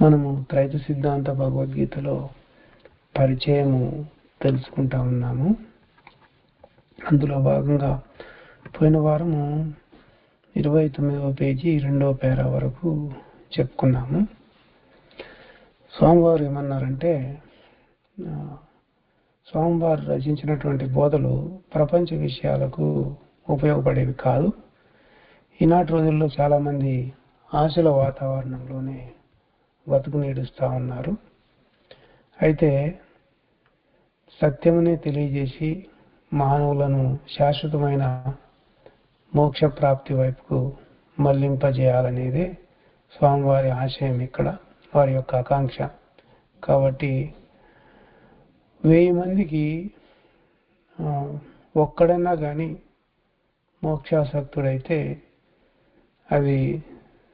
మనము త్రైత సిద్ధాంత భగవద్గీతలో పరిచయము తెలుసుకుంటా ఉన్నాము. అందులో భాగంగా పోయిన వారము ఇరవై తొమ్మిదవ పేజీ రెండవ పేరా వరకు చెప్పుకున్నాము. స్వామివారు ఏమన్నారంటే స్వామివారు రచించినటువంటి బోధలు ప్రపంచ విషయాలకు ఉపయోగపడేవి కాదు. ఈనాటి రోజుల్లో చాలామంది ఆశల వాతావరణంలోనే బతుకు నీడుస్తూ ఉన్నారు. అయితే సత్యమునే తెలియజేసి మానవులను శాశ్వతమైన మోక్ష ప్రాప్తి వైపుకు మళ్ళింపజేయాలనేదే స్వామివారి ఆశయం ఇక్కడ వారి యొక్క ఆకాంక్ష. కాబట్టి వెయ్యి మందికి ఒక్కడన్నా కానీ మోక్షాసక్తుడైతే అది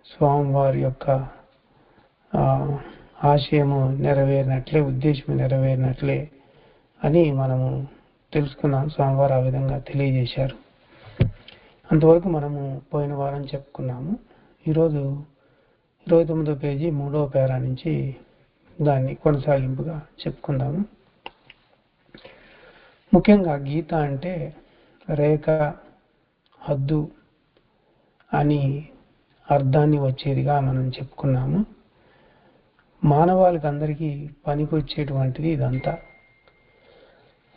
స్వామివారి యొక్క ఆశయము నెరవేరినట్లే ఉద్దేశం నెరవేరినట్లే అని మనము తెలుసుకున్నాం. స్వామివారు ఆ విధంగా తెలియజేశారు. అంతవరకు మనము పోయిన వారం చెప్పుకున్నాము. ఈరోజు ఇరవై తొమ్మిదో పేజీ మూడవ పేరా నుంచి దాన్ని కొనసాగింపుగా చెప్పుకుందాము. ముఖ్యంగా గీత అంటే రేఖ హద్దు అని అర్థాన్ని వచ్చేదిగా మనం చెప్పుకున్నాము. మానవాళికి అందరికీ పనికొచ్చేటువంటిది ఇదంతా.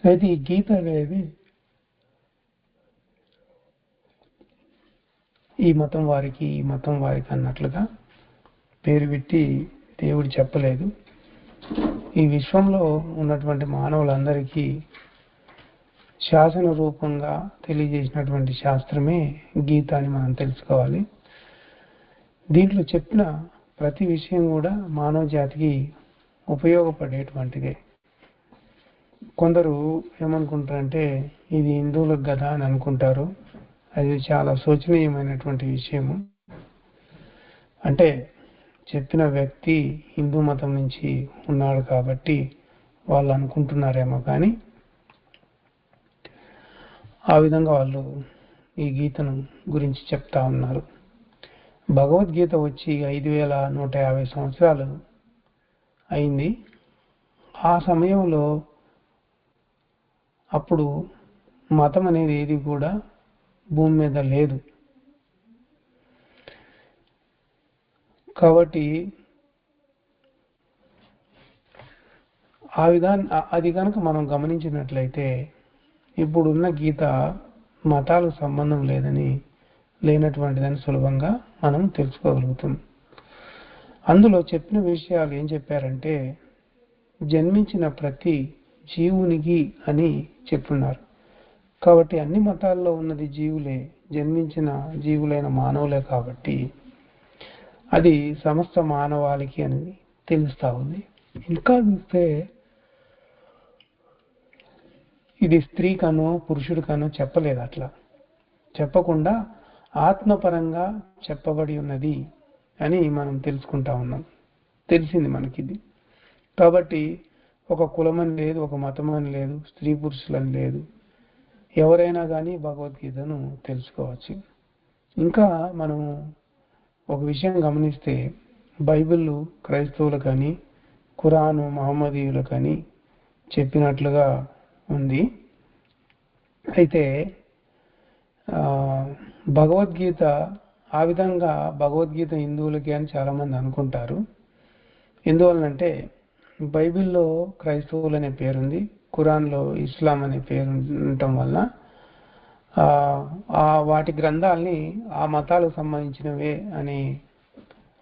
అయితే ఈ గీత అనేది ఈ మతం వారికి ఈ మతం వారికి అన్నట్లుగా పేరు పెట్టి దేవుడు చెప్పలేదు. ఈ విశ్వంలో ఉన్నటువంటి మానవులందరికీ శాసన రూపంగా తెలియజేసినటువంటి శాస్త్రమే గీత అని మనం తెలుసుకోవాలి. దీంట్లో చెప్పిన ప్రతి విషయం కూడా మానవ జాతికి ఉపయోగపడేటువంటిదే. కొందరు ఏమనుకుంటారంటే ఇది హిందువులకు కదా అని అనుకుంటారు. అది చాలా శోచనీయమైనటువంటి విషయము. అంటే చెప్పిన వ్యక్తి హిందూ మతం నుంచి ఉన్నాడు కాబట్టి వాళ్ళు అనుకుంటున్నారేమో కానీ ఆ విధంగా వాళ్ళు ఈ గీతను గురించి చెప్తా ఉన్నారు. భగవద్గీత వచ్చి ఐదు వేల నూట యాభై సంవత్సరాలు అయింది. ఆ సమయంలో అప్పుడు మతం అనేది ఏది కూడా భూమి మీద లేదు. కాబట్టి ఆ విధాన్ని అది కనుక మనం గమనించినట్లయితే ఇప్పుడున్న గీత మతాలకు సంబంధం లేదని లేనటువంటిదని సులభంగా మనం తెలుసుకోగలుగుతాం. అందులో చెప్పిన విషయాలు ఏం చెప్పారంటే జన్మించిన ప్రతి జీవునికి అని చెప్పున్నారు. కాబట్టి అన్ని మతాల్లో ఉన్నది జీవులే జన్మించిన జీవులైన మానవులే కాబట్టి అది సమస్త మానవాళికి అని తెలుస్తూ ఉంది. ఇంకా చూస్తే ఇది స్త్రీ కనో పురుషుడు కనో చెప్పలేదు అట్లా. చెప్పకుండా ఆత్మపరంగా చెప్పబడి ఉన్నది అని మనం తెలుసుకుంటా ఉన్నాం. తెలిసింది మనకిది. కాబట్టి ఒక కులమని లేదు ఒక మతమని లేదు స్త్రీ పురుషులని లేదు. ఎవరైనా కానీ భగవద్గీతను తెలుసుకోవచ్చు. ఇంకా మనము ఒక విషయం గమనిస్తే బైబిల్ క్రైస్తవులు కానీ ఖురాను మహమ్మదీయులు కానీ చెప్పినట్లుగా ఉంది. అయితే భగవద్గీత ఆ విధంగా భగవద్గీత హిందువులకి అని చాలామంది అనుకుంటారు. ఎందువలనంటే బైబిల్లో క్రైస్తవులు అనే పేరుంది ఖురాన్లో ఇస్లాం అనే పేరు ఉండటం వలన ఆ, వాటి గ్రంథాలని ఆ మతాలకు సంబంధించినవే అని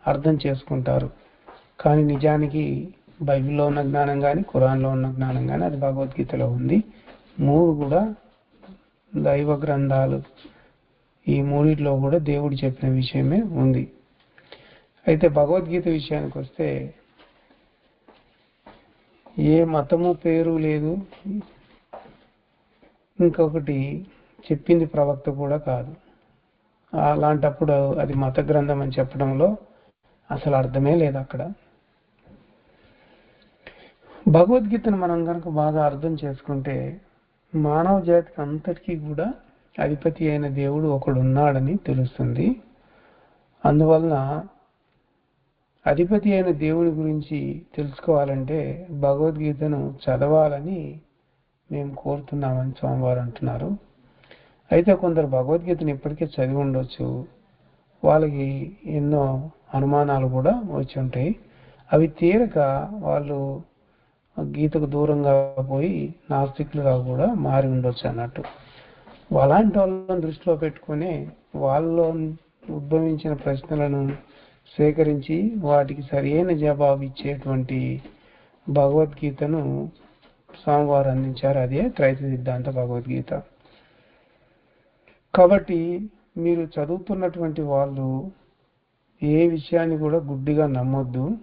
అర్థం చేసుకుంటారు. కానీ నిజానికి బైబిల్లో ఉన్న జ్ఞానం కానీ ఖురాన్లో ఉన్న జ్ఞానం కానీ అది భగవద్గీతలో ఉంది. మూడు కూడా దైవ గ్రంథాలు. ఈ మూడిట్లో కూడా దేవుడు చెప్పిన విషయమే ఉంది. అయితే భగవద్గీత విషయానికి వస్తే ఏ మతము పేరు లేదు. ఇంకొకటి చెప్పింది ప్రవక్త కూడా కాదు. అలాంటప్పుడు అది మత గ్రంథం అని చెప్పడంలో అసలు అర్థమే లేదు అక్కడ. భగవద్గీతను మనం కనుక బాగా అర్థం చేసుకుంటే మానవ జాతికి అంతటికీ కూడా అధిపతి అయిన దేవుడు ఒకడున్నాడని తెలుస్తుంది. అందువలన అధిపతి అయిన దేవుడి గురించి తెలుసుకోవాలంటే భగవద్గీతను చదవాలని మేము కోరుతున్నామని స్వామివారు అంటున్నారు. అయితే కొందరు భగవద్గీతను ఇప్పటికే చదివి ఉండొచ్చు. వాళ్ళకి ఎన్నో అనుమానాలు కూడా వచ్చి ఉంటాయి. అవి తీరక వాళ్ళు గీతకు దూరంగా పోయి నాస్తికులుగా కూడా మారి ఉండొచ్చు అన్నట్టు. అలాంటి వాళ్ళని దృష్టిలో పెట్టుకుని వాళ్ళలో ఉద్భవించిన ప్రశ్నలను సేకరించి వాటికి సరైన జవాబు ఇచ్చేటువంటి భగవద్గీతను స్వామివారు అందించారు. అదే త్రైత సిద్ధాంత భగవద్గీత. కాబట్టి మీరు చదువుతున్నటువంటి వాళ్ళు ఏ విషయాన్ని కూడా గుడ్డిగా నమ్మొద్దు.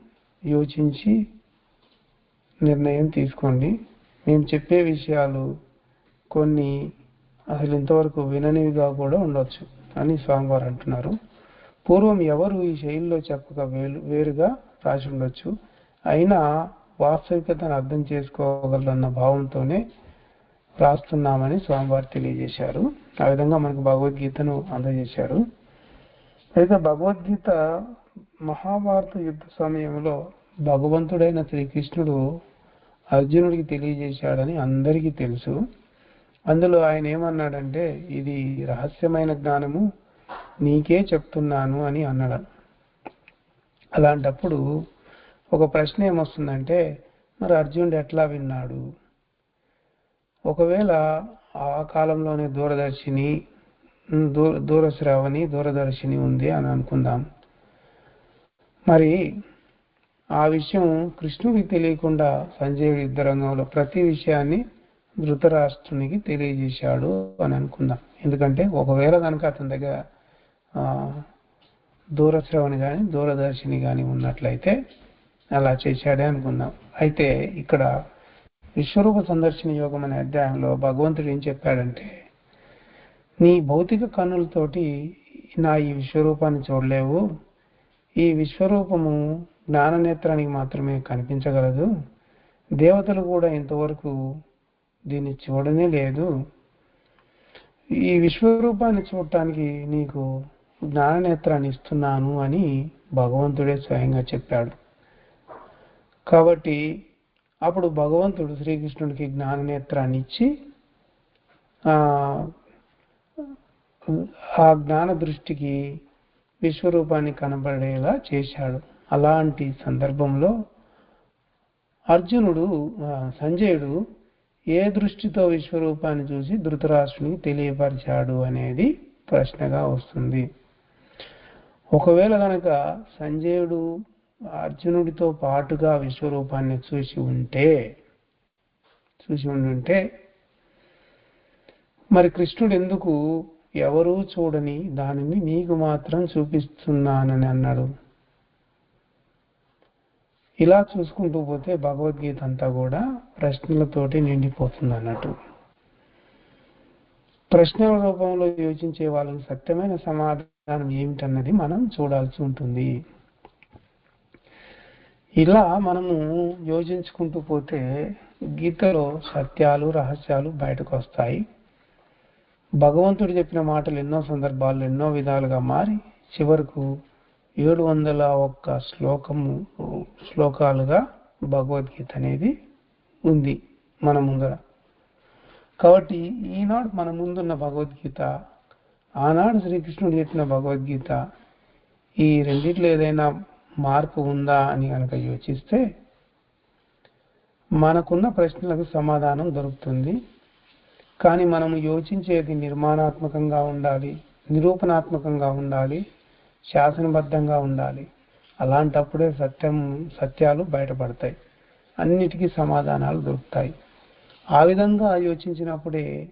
యోచించి నిర్ణయం తీసుకోండి. మేము చెప్పే విషయాలు కొన్ని అసలు ఇంతవరకు విననివిగా కూడా ఉండొచ్చు. అని స్వామివారు అంటున్నారు పూర్వం ఎవరు ఈ శైలిలో చెప్పక వేలు వేరుగా రాసి ఉండొచ్చు? అయినా వాస్తవికతను అర్థం చేసుకోగలన్న భావంతోనే రాస్తున్నామని స్వామివారు తెలియజేశారు. ఆ విధంగా మనకు భగవద్గీతను అందజేశారు. అయితే భగవద్గీత మహాభారత యుద్ధ సమయంలో భగవంతుడైన శ్రీకృష్ణుడు అర్జునుడికి తెలియజేశాడని అందరికీ తెలుసు. అందులో ఆయన ఏమన్నాడంటే ఇది రహస్యమైన జ్ఞానము నీకే చెప్తున్నాను అని అన్నాడు. అలాంటప్పుడు ఒక ప్రశ్న ఏమొస్తుందంటే మరి అర్జునుడు ఎట్లా విన్నాడు? ఒకవేళ ఆ కాలంలోనే దూరదర్శిని దూర దూరశ్రావణి దూరదర్శిని ఉంది అని అనుకుందాం. మరి ఆ విషయం కృష్ణుడికి తెలియకుండా సంజయుడు యుద్ధ రంగంలో ప్రతి విషయాన్ని ధృతరాష్ట్రునికి తెలియజేశాడు అని అనుకుందాం. ఎందుకంటే ఒకవేళ కనుక అతని దగ్గర దూరశ్రవణి కానీ దూరదర్శిని కానీ ఉన్నట్లయితే అలా చేశాడే అనుకుందాం. అయితే ఇక్కడ విశ్వరూప సందర్శన యోగం అనే అధ్యాయంలో భగవంతుడు ఏం చెప్పాడంటే నీ భౌతిక కన్నులతోటి నా ఈ విశ్వరూపాన్ని చూడలేవు. ఈ విశ్వరూపము జ్ఞాననేత్రానికి మాత్రమే కనిపించగలదు. దేవతలు కూడా ఇంతవరకు దీన్ని చూడనే లేదు. ఈ విశ్వరూపాన్ని చూడటానికి నీకు జ్ఞాననేత్రాన్ని ఇస్తున్నాను అని భగవంతుడే స్వయంగా చెప్పాడు. కాబట్టి అప్పుడు భగవంతుడు శ్రీకృష్ణుడికి జ్ఞాననేత్రాన్ని ఇచ్చి ఆ జ్ఞాన దృష్టికి విశ్వరూపాన్ని కనబడేలా చేశాడు. అలాంటి సందర్భంలో అర్జునుడు సంజయుడు ఏ దృష్టితో విశ్వరూపాన్ని చూసి ధృతరాష్ట్రునికి తెలియపరిచాడు అనేది ప్రశ్నగా వస్తుంది. ఒకవేళ కనుక సంజయుడు అర్జునుడితో పాటుగా విశ్వరూపాన్ని చూసి ఉంటే చూసి ఉండుంటే మరి కృష్ణుడు ఎందుకు ఎవరూ చూడని దానిని నీకు మాత్రం చూపిస్తున్నానని అన్నాడు. ఇలా చూసుకుంటూ పోతే భగవద్గీత అంతా కూడా ప్రశ్నలతోటి నిండిపోతుంది అన్నట్టు. ప్రశ్నల రూపంలో యోచించే వాళ్ళకి సత్యమైన సమాధానం ఏమిటన్నది మనం చూడాల్సి ఉంటుంది. ఇలా మనము యోచించుకుంటూ పోతే గీతలో సత్యాలు రహస్యాలు బయటకు వస్తాయి. భగవంతుడు చెప్పిన మాటలు ఎన్నో సందర్భాల్లో ఎన్నో విధాలుగా మారి చివరకు ఏడు వందల ఒక్క శ్లోకము శ్లోకాలుగా భగవద్గీత అనేది ఉంది మన ముందర. కాబట్టి ఈనాడు మన ముందున్న భగవద్గీత ఆనాడు శ్రీకృష్ణుడు చెప్పిన భగవద్గీత ఈ రెండిట్లో ఏదైనా మార్పు ఉందా అని కనుక యోచిస్తే మనకున్న ప్రశ్నలకు సమాధానం దొరుకుతుంది. కానీ మనము యోచించేది నిర్మాణాత్మకంగా ఉండాలి నిరూపణాత్మకంగా ఉండాలి శాసనబద్ధంగా ఉండాలి. అలాంటప్పుడే సత్యం సత్యాలు బయటపడతాయి. అన్నిటికీ సమాధానాలు దొరుకుతాయి. ఆ విధంగా యోచించినప్పుడే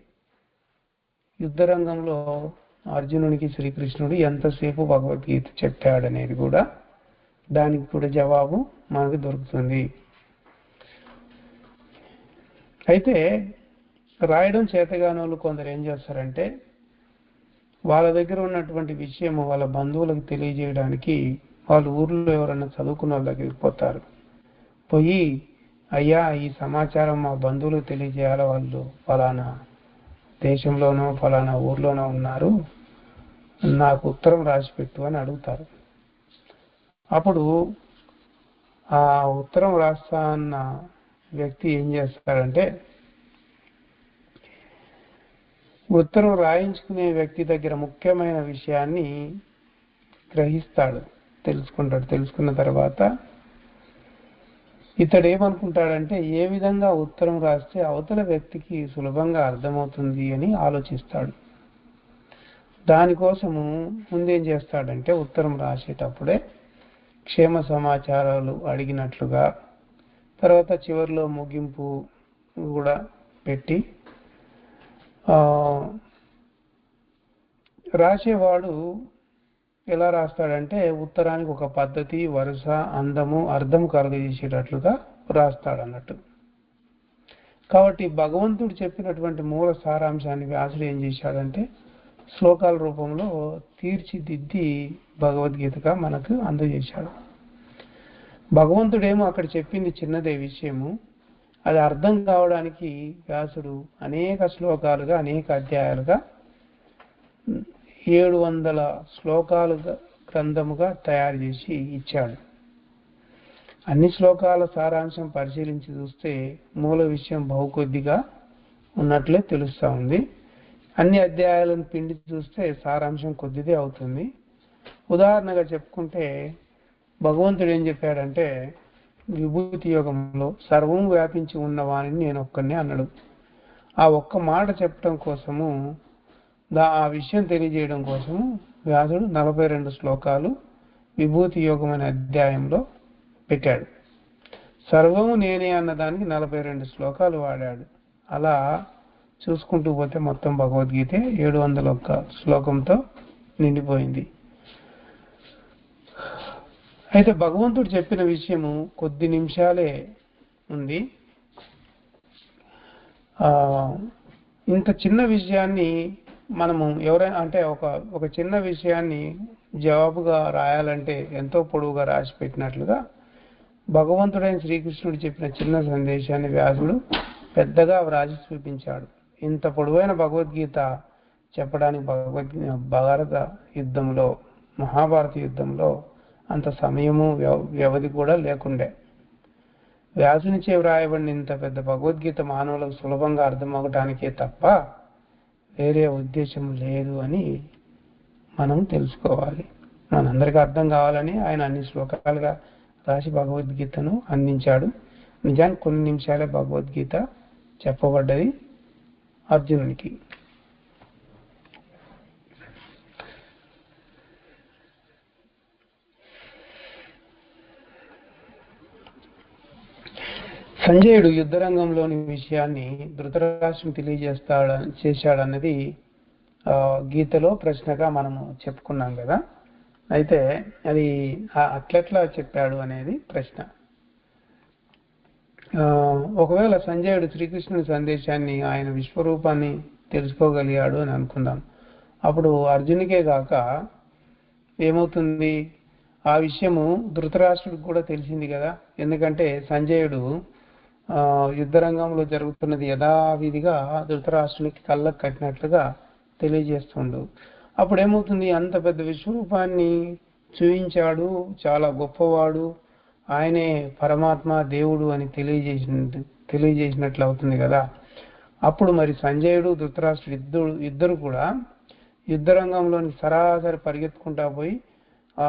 యుద్ధరంగంలో అర్జునునికి శ్రీకృష్ణుడు ఎంతసేపు భగవద్గీత చెప్పాడనేది కూడా దానికి కూడా జవాబు మనకు దొరుకుతుంది. అయితే రాయడం చేతగానోళ్ళు కొందరు ఏం చేస్తారంటే వాళ్ళ దగ్గర ఉన్నటువంటి విషయం వాళ్ళ బంధువులకు తెలియజేయడానికి వాళ్ళ ఊర్లో ఎవరైనా చదువుకున్న వాళ్ళ దగ్గరికి పోతారు. పోయి అయ్యా ఈ సమాచారం మా బంధువులకు తెలియజేయాలి వాళ్ళు? ఫలానా దేశంలోనో ఫలానా ఊర్లోనో ఉన్నారు. నాకు ఉత్తరం రాసి పెట్టు అని అడుగుతారు. అప్పుడు ఆ ఉత్తరం రాస్తా అన్న వ్యక్తి ఏం చేస్తాడంటే ఉత్తరం రాయించుకునే వ్యక్తి దగ్గర ముఖ్యమైన విషయాన్ని గ్రహిస్తాడు. తెలుసుకుంటాడు. తెలుసుకున్న తర్వాత ఇతడు ఏమనుకుంటాడంటే ఏ విధంగా ఉత్తరం రాస్తే అవతల వ్యక్తికి సులభంగా అర్థమవుతుంది అని ఆలోచిస్తాడు. దానికోసము ముందేం చేస్తాడంటే ఉత్తరం రాసేటప్పుడే క్షేమ సమాచారాలు అడిగినట్లుగా తర్వాత చివరిలో ముగింపు కూడా పెట్టి రాసేవాడు ఎలా రాస్తాడంటే ఉత్తరానికి ఒక పద్ధతి వరుస అందము అర్థం కలగజేసేటట్లుగా రాస్తాడు అన్నట్టు కాబట్టి భగవంతుడు చెప్పినటువంటి మూల సారాంశాన్ని వ్యాసుడు ఏం చేశాడంటే శ్లోకాల రూపంలో తీర్చిదిద్ది భగవద్గీతగా మనకు అందజేశాడు. భగవంతుడేమో అక్కడ చెప్పింది చిన్నదే విషయము. అది అర్థం కావడానికి వ్యాసుడు అనేక శ్లోకాలుగా అనేక అధ్యాయాలుగా ఏడు వందల శ్లోకాలుగా గ్రంథముగా తయారు చేసి ఇచ్చాడు. అన్ని శ్లోకాల సారాంశం పరిశీలించి చూస్తే మూల విషయం బహు కొద్దిగా ఉన్నట్లే తెలుస్తూ ఉంది. అన్ని అధ్యాయాలను పిండి చూస్తే సారాంశం కొద్దిదే అవుతుంది. ఉదాహరణగా చెప్పుకుంటే భగవంతుడు ఏం చెప్పాడంటే విభూతి యోగంలో సర్వం వ్యాపించి ఉన్నవాణిని నేను ఒక్కనే అన్నాడు ఆ ఒక్క మాట చెప్పడం కోసము దా ఆ విషయం తెలియజేయడం కోసము వ్యాసుడు నలభై రెండు శ్లోకాలు విభూతి యోగం అనే అధ్యాయంలో పెట్టాడు. సర్వము నేనే అన్నదానికి నలభై రెండు శ్లోకాలు వాడాడు. అలా చూసుకుంటూ పోతే మొత్తం భగవద్గీత ఏడు వందల ఒక్క శ్లోకంతో నిండిపోయింది. అయితే భగవంతుడు చెప్పిన విషయము కొద్ది నిమిషాలే ఉంది. ఇంత చిన్న విషయాన్ని మనము ఎవరైనా అంటే ఒక ఒక చిన్న విషయాన్ని జవాబుగా రాయాలంటే ఎంతో పొడవుగా రాసి పెట్టినట్లుగా భగవంతుడైన శ్రీకృష్ణుడు చెప్పిన చిన్న సందేశాన్ని వ్యాసుడు పెద్దగా వ్రాసి చూపించాడు. ఇంత పొడవైన భగవద్గీత చెప్పడానికి భగవద్ భారత యుద్ధంలో మహాభారత యుద్ధంలో అంత సమయము వ్యవ- వ్యవధి కూడా లేకుండే. వ్యాసునిచే వ్రాయబడిన ఇంత పెద్ద భగవద్గీత మానవులకు సులభంగా అర్థమవటానికే తప్ప వేరే ఉద్దేశం లేదు అని మనం తెలుసుకోవాలి. మనందరికీ అర్థం కావాలని ఆయన అన్ని శ్లోకాలుగా రాసి భగవద్గీతను అందించాడు. నిజానికి కొన్ని నిమిషాలే భగవద్గీత చెప్పబడ్డది అర్జునునికి. సంజయుడు యుద్ధరంగంలోని విషయాన్ని ధృతరాష్ట్రం తెలియజేస్తాడు చేశాడన్నది గీతలో ప్రశ్నగా మనము చెప్పుకున్నాం కదా. అయితే అది అట్లెట్లా చెప్పాడు అనేది ప్రశ్న. ఒకవేళ సంజయుడు శ్రీకృష్ణుని సందేశాన్ని ఆయన విశ్వరూపాన్ని తెలుసుకోగలిగాడు అని అనుకుందాం. అప్పుడు అర్జునికే కాక ఏమవుతుంది? ఆ విషయము ధృతరాష్ట్రుడికి కూడా తెలిసింది కదా. ఎందుకంటే సంజయుడు యుద్ధరంగంలో జరుగుతున్నది యథావిధిగా ధృతరాష్ట్రునికి కళ్ళకు కట్టినట్లుగా తెలియజేస్తుండు. అప్పుడు ఏమవుతుంది అంత పెద్ద విశ్వరూపాన్ని చూయించాడు. చాలా గొప్పవాడు. ఆయనే పరమాత్మ దేవుడు అని తెలియజేసిన తెలియజేసినట్లు అవుతుంది కదా. అప్పుడు మరి సంజయుడు ధృతరాష్ట్రుడు ఇద్దరు ఇద్దరు కూడా యుద్ధరంగంలోని సరాసరి పరిగెత్తుకుంటా పోయి ఆ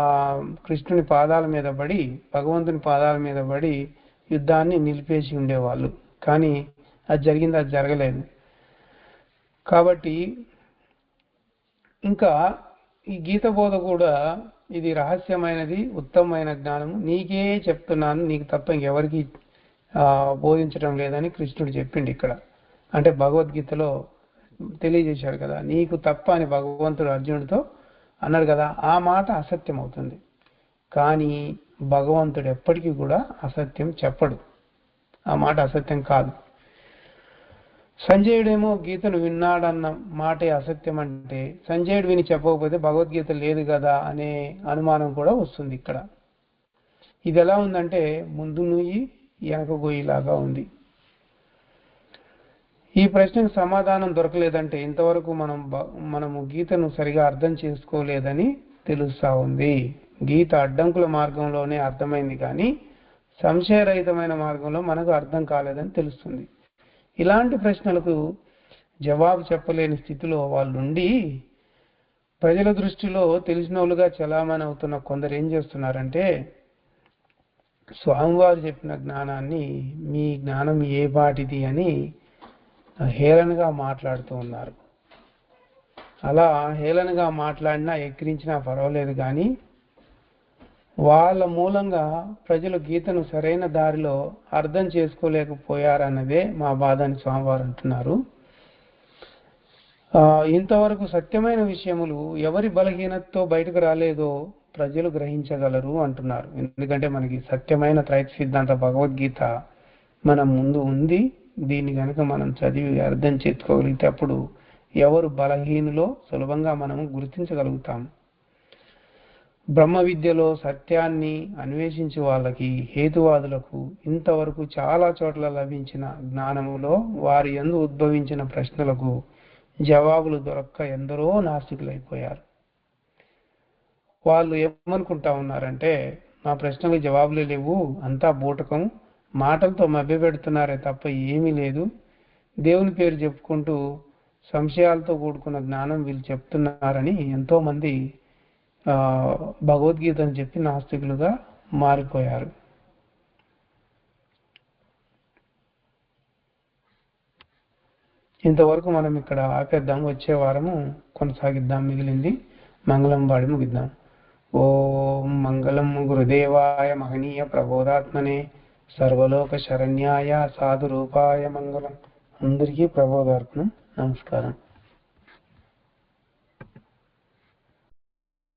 కృష్ణుని పాదాల మీద పడి భగవంతుని పాదాల మీద పడి యుద్ధాన్ని నిలిపేసి ఉండేవాళ్ళు. కానీ అది జరిగింది అది జరగలేదు. కాబట్టి ఇంకా ఈ గీత బోధ కూడా ఇది రహస్యమైనది ఉత్తమమైన జ్ఞానం. నీకే చెప్తున్నాను నీకు తప్ప ఇంకెవరికి బోధించడం లేదని కృష్ణుడు చెప్పిండు ఇక్కడ. అంటే భగవద్గీతలో తెలియజేశాడు కదా నీకు తప్ప అని భగవంతుడు అర్జునుడితో అన్నాడు కదా ఆ మాట అసత్యం అవుతుంది కానీ భగవంతుడు ఎప్పటికీ కూడా అసత్యం చెప్పడు. ఆ మాట అసత్యం కాదు. సంజయుడేమో గీతను విన్నాడన్న మాటే అసత్యం అంటే సంజయుడు విని చెప్పకపోతే భగవద్గీత లేదు కదా అనే అనుమానం కూడా వస్తుంది ఇక్కడ. ఇది ఎలా ఉందంటే ముందు నుయ్యి వెనక గొయ్యిలాగా ఉంది. ఈ ప్రశ్నకు సమాధానం దొరకలేదంటే ఇంతవరకు మనం మనము గీతను సరిగా అర్థం చేసుకోలేదని తెలుస్తా ఉంది. గీత అడ్డంకుల మార్గంలోనే అర్థమైంది కానీ సంశయరహితమైన మార్గంలో మనకు అర్థం కాలేదని తెలుస్తుంది. ఇలాంటి ప్రశ్నలకు జవాబు చెప్పలేని స్థితిలో వాళ్ళుండి ప్రజల దృష్టిలో తెలిసిన వాళ్ళుగా చలామణి అవుతున్న కొందరు ఏం చేస్తున్నారంటే స్వామివారు చెప్పిన జ్ఞానాన్ని మీ జ్ఞానం ఏ పాటిది అని హేళనగా మాట్లాడుతూ ఉన్నారు. అలా హేళనగా మాట్లాడినా ఎక్కిరించినా పర్వాలేదు కానీ వాళ్ళ మూలంగా ప్రజలు గీతను సరైన దారిలో అర్థం చేసుకోలేకపోయారన్నదే మా బాధ అని స్వామివారు అంటున్నారు. ఇంతవరకు సత్యమైన విషయములు ఎవరి బలహీనతతో బయటకు రాలేదో ప్రజలు గ్రహించగలరు అంటున్నారు. ఎందుకంటే మనకి సత్యమైన త్రైత సిద్ధాంత భగవద్గీత మన ముందు ఉంది. దీన్ని కనుక మనం చదివి అర్థం చేసుకోగలిగితే అప్పుడు ఎవరు బలహీనులో సులభంగా మనం గుర్తించగలుగుతాము బ్రహ్మ విద్యలో సత్యాన్ని అన్వేషించే వాళ్ళకి హేతువాదులకు ఇంతవరకు చాలా చోట్ల లభించిన జ్ఞానములో వారి ఎందు ఉద్భవించిన ప్రశ్నలకు జవాబులు దొరక్క ఎందరో నాస్తికులైపోయారు. వాళ్ళు ఏమనుకుంటా ఉన్నారంటే మా ప్రశ్నలకు జవాబులే లేవు అంతా బూటకం. మాటలతో మభ్యపెడుతున్నారే తప్ప ఏమీ లేదు. దేవుని పేరు చెప్పుకుంటూ సంశయాలతో కూడుకున్న జ్ఞానం వీళ్ళు చెప్తున్నారని ఎంతోమంది భగవద్గీతను చెప్పి నాస్తికులుగా మారిపోయారు. ఇంతవరకు మనం ఇక్కడ ఆపేద్దాం. వచ్చే వారము కొనసాగిద్దాం. మిగిలింది మంగళం వాడి ముగిద్దాం. ఓం మంగళం గురుదేవాయ మహనీయ ప్రబోధాత్మనే సర్వలోక శరణ్యాయ సాధు రూపాయ మంగళం. అందరికీ ప్రబోధార్పణం. నమస్కారం.